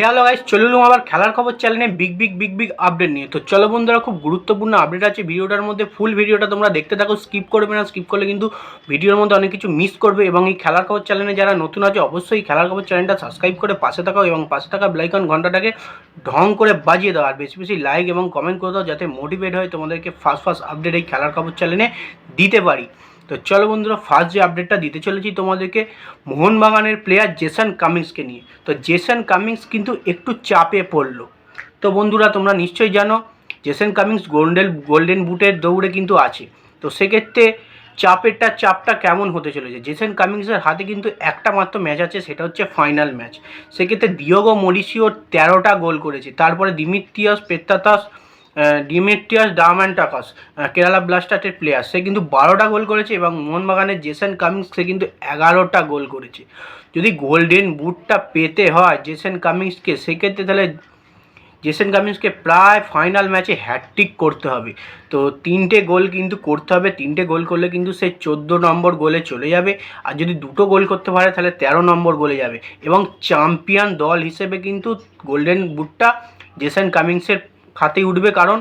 Hello guys চলুন আবার খেলার খবর চ্যানেলে big big big big update নিয়ে। তো চলো বন্ধুরা, খুব গুরুত্বপূর্ণ আপডেট আছে। ভিডিওটার মধ্যে ফুল ভিডিওটা তোমরা দেখতে থাকো স্কিপ করবে না স্কিপ করলে কিন্তু ভিডিওর মধ্যে অনেক কিছু মিস করবে। এবং এই খেলার খবর চ্যানেলে যারা নতুন আছে, অবশ্যই খেলার খবর চ্যানেলটা সাবস্ক্রাইব করে পাশে থাকো এবং পাশে থাকা ব্লাইকন ঘন্টাটাকে ঢং করে বাজিয়ে দাও। আর বেশি বেশি লাইক এবং কমেন্ট করে দাও, যাতে মোটিভেট হয় তোমাদেরকে ফার্স্ট ফার্স্ট আপডেট এই খেলার খবর চ্যানেলে দিতে পারি। তো চলো বন্ধুরা ফার্স্ট যে আপডেটটা দিতে চলেছি তোমাদেরকে, মোহনবাগানের প্লেয়ার জেসন কামিংসকে নিয়ে। তো জেসন কামিংস কিন্তু একটু চাপে পড়ল। তো বন্ধুরা, তোমরা নিশ্চয়ই জানো, জেসন কামিংস গোল্ডেন গোল্ডেন বুটের দৌড়ে কিন্তু আছে। তো সেক্ষেত্রে চাপেরটা, চাপটা কেমন হতে চলেছে? জেসন কামিংসের হাতে কিন্তু একটা মাত্র ম্যাচ আছে, সেটা হচ্ছে ফাইনাল ম্যাচ সেক্ষেত্রে দিয়োগো মরিসিও তেরোটা গোল করেছে। তারপরে Dimitrios Petratos Dimitrios Diamantakos Kerala ব্লাস্টার্সের player সে কিন্তু বারোটা গোল করেছে এবং মোহনবাগানের জেসন কামিংস সে কিন্তু এগারোটা গোল করেছে। যদি গোল্ডেন বুটটা পেতে হয় জেসন কামিংসকে সেক্ষেত্রে তাহলে জেসন কামিন্সকে প্রায় ফাইনাল ম্যাচে হ্যাটট্রিক করতে হবে। তো তিনটে গোল কিন্তু করতে হবে। তিনটে গোল করলে কিন্তু সে চোদ্দ নম্বর গোলে চলে যাবে। আর যদি দুটো গোল করতে পারে, তাহলে তেরো নম্বর গোলে যাবে। এবং চ্যাম্পিয়ন দল হিসেবে কিন্তু গোল্ডেন বুটটা জেসন কামিংসের হাতেই উঠবে কারণ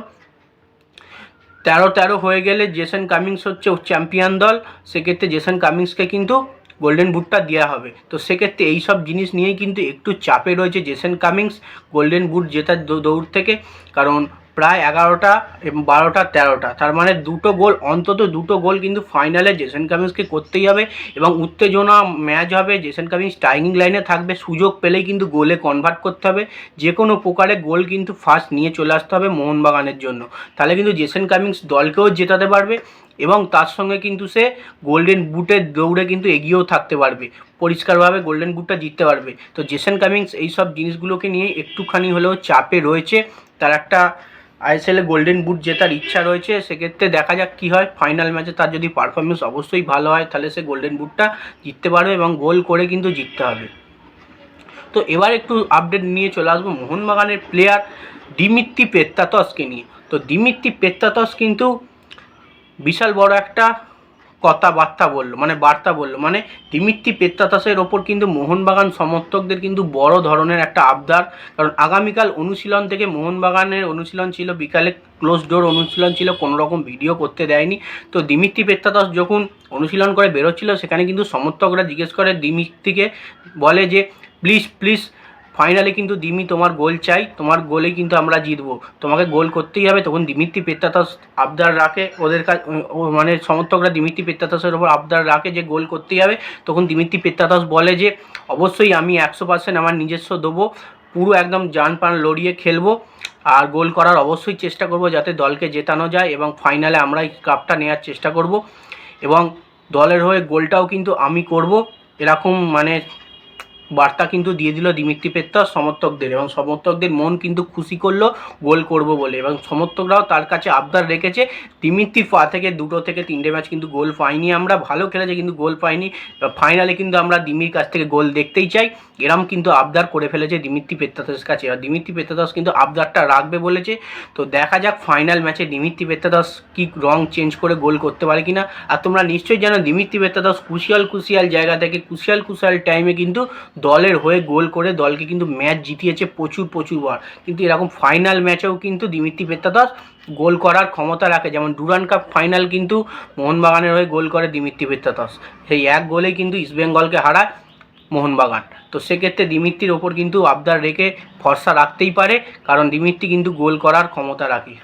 তেরো তেরো হয়ে গেলে জেসন কামিংস হচ্ছে চ্যাম্পিয়ন দল, সেক্ষেত্রে জেসন কামিংসকে কিন্তু গোল্ডেন বুটটা দেওয়া হবে। তো সেক্ষেত্রে এই সব জিনিস নিয়েই কিন্তু একটু চাপে রয়েছে জেসন কামিংস, গোল্ডেন বুট জেতার দৌড় থেকে। কারণ প্রায় এগারোটা বারোটা, তেরোটা। তার মানে দুটো গোল, অন্তত দুটো গোল কিন্তু ফাইনালে জেসন কামিংসকে করতেই হবে এবং উত্তেজনা ম্যাচ হবে, জেসন কামিংস টাইমিং লাইনে থাকবে, সুযোগ পেলেই কিন্তু গোলে কনভার্ট করতে হবে। যে কোনো প্রকারে গোল কিন্তু ফার্স্ট নিয়ে চলে আসতে হবে মোহনবাগানের জন্য। তাহলে কিন্তু জেসন কামিংস দলকেও জেতাতে পারবে এবং তার সঙ্গে কিন্তু সে গোল্ডেন বুটের দৌড়ে কিন্তু এগিয়েও থাকতে পারবে। পরিষ্কারভাবে গোল্ডেন বুটটা জিততে পারবে। তো জেসন কামিংস এই সব জিনিসগুলোকে নিয়ে একটুখানি হলেও চাপে রয়েছে। তার একটা আইএসএলে গোল্ডেন বুট জেতার ইচ্ছা রয়েছে, সেক্ষেত্রে দেখা যাক কী হয়। ফাইনাল ম্যাচে তার যদি পারফরমেন্স অবশ্যই ভালো হয়, তাহলে সে গোল্ডেন বুটটা জিততে পারবে এবং গোল করে কিন্তু জিততে হবে। তো এবার একটু আপডেট নিয়ে চলে আসব। মোহনবাগানের প্লেয়ার দিমিত্তি পেত্তাতসকে নিয়ে। তো দিমিত্তি পেত্তাতস কিন্তু বিশাল বড় একটা কথাবার্তা বলল মানে বার্তা বলল মানে দিমিত্রি পেত্তাতাসের ওপর কিন্তু মোহনবাগান সমর্থকদের কিন্তু বড় ধরনের একটা আবদার। কারণ আগামীকাল অনুশীলন থেকে মোহনবাগানের অনুশীলন ছিল, বিকালে ক্লোজ ডোর অনুশীলন ছিল কোনো রকম ভিডিও করতে দেয়নি। তো দিমিত্রি পেত্তাতাস যখন অনুশীলন করে বেরোচ্ছিল, সেখানে কিন্তু সমর্থকরা জিজ্ঞেস করে দিমিত্রিকে বলে যে প্লিজ প্লিজ ফাইনালে কিন্তু দিমি তোমার গোল চাই, তোমার গোলেই কিন্তু আমরা জিতবো। তোমাকে গোল করতেই হবে, তখন দিমিত্রি পেত্তাতাস আবদার রাখে ওদের কাছে মানে সমর্থকরা দিমিত্রি পেত্তাতাসের ওপর আবদার রাখে যে গোল করতেই হবে। তখন দিমিত্রি পেত্তাতাস বলে যে, অবশ্যই আমি একশো পার্সেন্ট আমার নিজস্ব দেবো, পুরো একদম জান পান লড়িয়ে খেলব। আর গোল করার অবশ্যই চেষ্টা করব যাতে দলকে জেতানো যায় এবং ফাইনালে আমরা এই কাপটা নেওয়ার চেষ্টা করব। এবং দলের হয়ে গোলটাও কিন্তু আমি করব। এরকম মানে বার্তা কিন্তু দিয়ে দিল দিমিত্রি পেত্তাস সমর্থকদের এবং সমর্থকদের মন কিন্তু খুশি করল, গোল করব বলে এবং সমর্থকরাও তার কাছে আবদার রেখেছে। দিমিত্রি পা থেকে দুটো থেকে তিনটে ম্যাচ কিন্তু গোল পাইনি আমরা, ভালো খেলেছে কিন্তু গোল পাইনি ফাইনালে কিন্তু আমরা দিমির কাছ থেকে গোল দেখতেই চাই। এরম কিন্তু আবদার করে ফেলেছে দিমিত্রি পেত্তাদাসের কাছে। আর দিমিত্রি পেত্তাদাস কিন্তু আবদারটা রাখবে বলেছে। তো দেখা যাক ফাইনাল ম্যাচে দিমিত্রি পেত্তাদাস কি রং চেঞ্জ করে গোল করতে পারে কিনা। আর তোমরা নিশ্চয়ই জানো দিমিত্রি পেত্তাদাস কুশিয়াল কুশিয়াল জায়গা থেকে কুশিয়াল কুশিয়াল টাইমে কিন্তু দলের হয়ে গোল করে দলকে কিন্তু ম্যাচ জিতিয়েছে প্রচুর প্রচুর বার। কিন্তু এরকম ফাইনাল ম্যাচেও কিন্তু দিমিত্রি পেত্তাদাস গোল করার ক্ষমতা রাখে। যেমন ডুরান কাপ ফাইনাল কিন্তু মোহনবাগানের হয়ে গোল করে দিমিত্রি পেত্তাদাস সেই এক গোলেই কিন্তু ইস্টবেঙ্গলকে হারায় মোহনবাগান। তো সেক্ষেত্রে দিমিত্রির ওপর কিন্তু আবদার রেখে ভরসা রাখতেই পারে, কারণ দিমিত্রি কিন্তু গোল করার ক্ষমতা রাখে।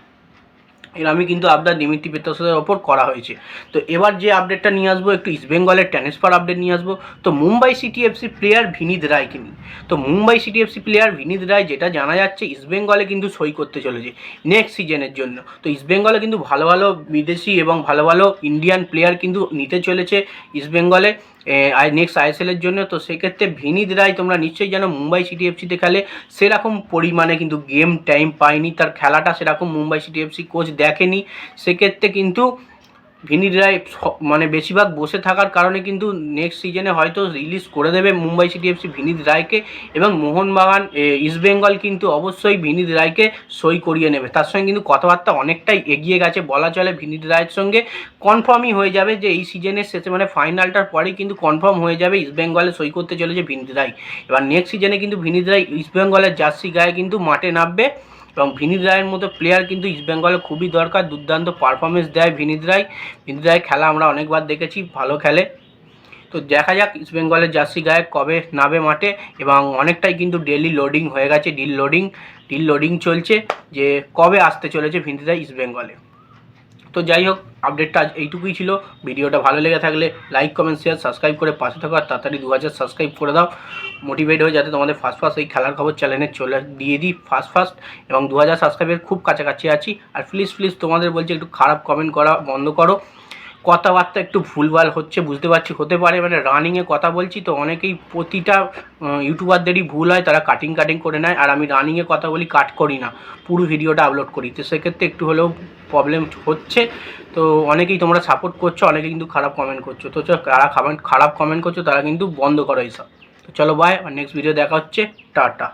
এর আমি কিন্তু আপনার দিমিত্রি পেত্তাসের ওপর করা হয়েছে। তো এবার যে আপডেটটা নিয়ে আসব, একটু ইস্টবেঙ্গলের ট্রান্সফার আপডেট নিয়ে আসব। তো Mumbai City FC player Vinit রায়কে নিয়ে। তো Mumbai City FC player Vinit Rai যেটা জানা যাচ্ছে ইস্টবেঙ্গলে কিন্তু সই করতে চলেছে নেক্সট সিজনের জন্য। তো ইস্টবেঙ্গলে কিন্তু ভালো ভালো বিদেশি এবং ভালো ভালো ইন্ডিয়ান প্লেয়ার কিন্তু নিতে চলেছে ইস্টবেঙ্গলে নেক্সট আইএসএলের জন্য, তো সেক্ষেত্রে ভিনিত রায় তোমরা নিশ্চয়ই জানো, মুম্বাই সিটি এফসিতে খেলে। সেরকম পরিমাণে কিন্তু গেম টাইম পায়নি, তার খেলাটা সেরকম মুম্বাই সিটি এফসি কোচ দেখেনি। সেক্ষেত্রে কিন্তু ভিনিত রায় স- মানে বেশিরভাগ বসে থাকার কারণে কিন্তু নেক্সট সিজনে হয়তো রিলিজ করে দেবে মুম্বাই সিটি এফসি ভিনিত রায়কে এবং মোহনবাগান ইস্টবেঙ্গল কিন্তু অবশ্যই ভিনিত রায়কে সই করিয়ে নেবে। তার সঙ্গে কিন্তু কথাবার্তা অনেকটাই এগিয়ে গেছে, বলা চলে ভিনিত রায়ের সঙ্গে। কনফার্মই হয়ে যাবে যে এই সিজনের শেষে মানে ফাইনালটার পরেই কিন্তু কনফার্ম হয়ে যাবে ইস্টবেঙ্গলে সই করতে চলেছে ভিনিত রায়। এবার নেক্সট সিজনে কিন্তু ভিনিত রায় ইস্টবেঙ্গলের জার্সি গায়ে কিন্তু মাঠে নামবে। এবং ভিনিত রায়ের মতো প্লেয়ার কিন্তু ইস্টবেঙ্গলে খুবই দরকার। দুর্দান্ত পারফরমেন্স দেয় ভিনিত রায়। ভিনিত রায় খেলা আমরা অনেকবার দেখেছি, ভালো খেলে। তো দেখা যাক ইস্টবেঙ্গলের জার্সি গায়ে কবে নাবে মাঠে এবং অনেকটাই কিন্তু ডেলি লোডিং হয়ে গেছে ডিল লোডিং ডিল লোডিং চলছে যে কবে আসতে চলেছে ভিনিত রায় ইস্টবেঙ্গলে তো যাই হোক আপডেটটা আজ এইটুকুই ছিল। ভিডিওটা ভালো লেগে থাকলে লাইক কমেন্ট শেয়ার সাবস্ক্রাইব করে পাশে থাকো আর তাড়াতাড়ি দু হাজার সাবস্ক্রাইব করে দাও। মোটিভেট হয়ে যাতে তোমাদের ফার্স্ট ফার্স্ট এই খেলার খবর চ্যানেলে চলে দিয়ে দিই ফার্স্ট ফার্স্ট এবং দু হাজার সাবস্ক্রাইবের খুব কাছাকাছি আছি। আর প্লিজ প্লিজ তোমাদের বলছি একটু খারাপ কমেন্ট করা বন্ধ করো। কথাবার্তা একটু ভুলভাল হচ্ছে, বুঝতে পারছি, হতে পারে মানে রানিংয়ে কথা বলছি তো অনেকেই প্রতিটা ইউটিউবারদেরই ভুল হয়, তারা কাটিং কাটিং করে নেয়। আর আমি রানিংয়ে কথা বলি কাট করি না। পুরো ভিডিওটা আপলোড করি। তো সেক্ষেত্রে একটু হলেও প্রবলেম হচ্ছে। তো অনেকেই তোমরা সাপোর্ট করছ, অনেকে কিন্তু খারাপ কমেন্ট করছ। তো যারা খারাপ কমেন্ট করছ, তারা কিন্তু বন্ধ করো এইসব। চলো বাই আর নেক্সট ভিডিও দেখা হচ্ছে টাটা।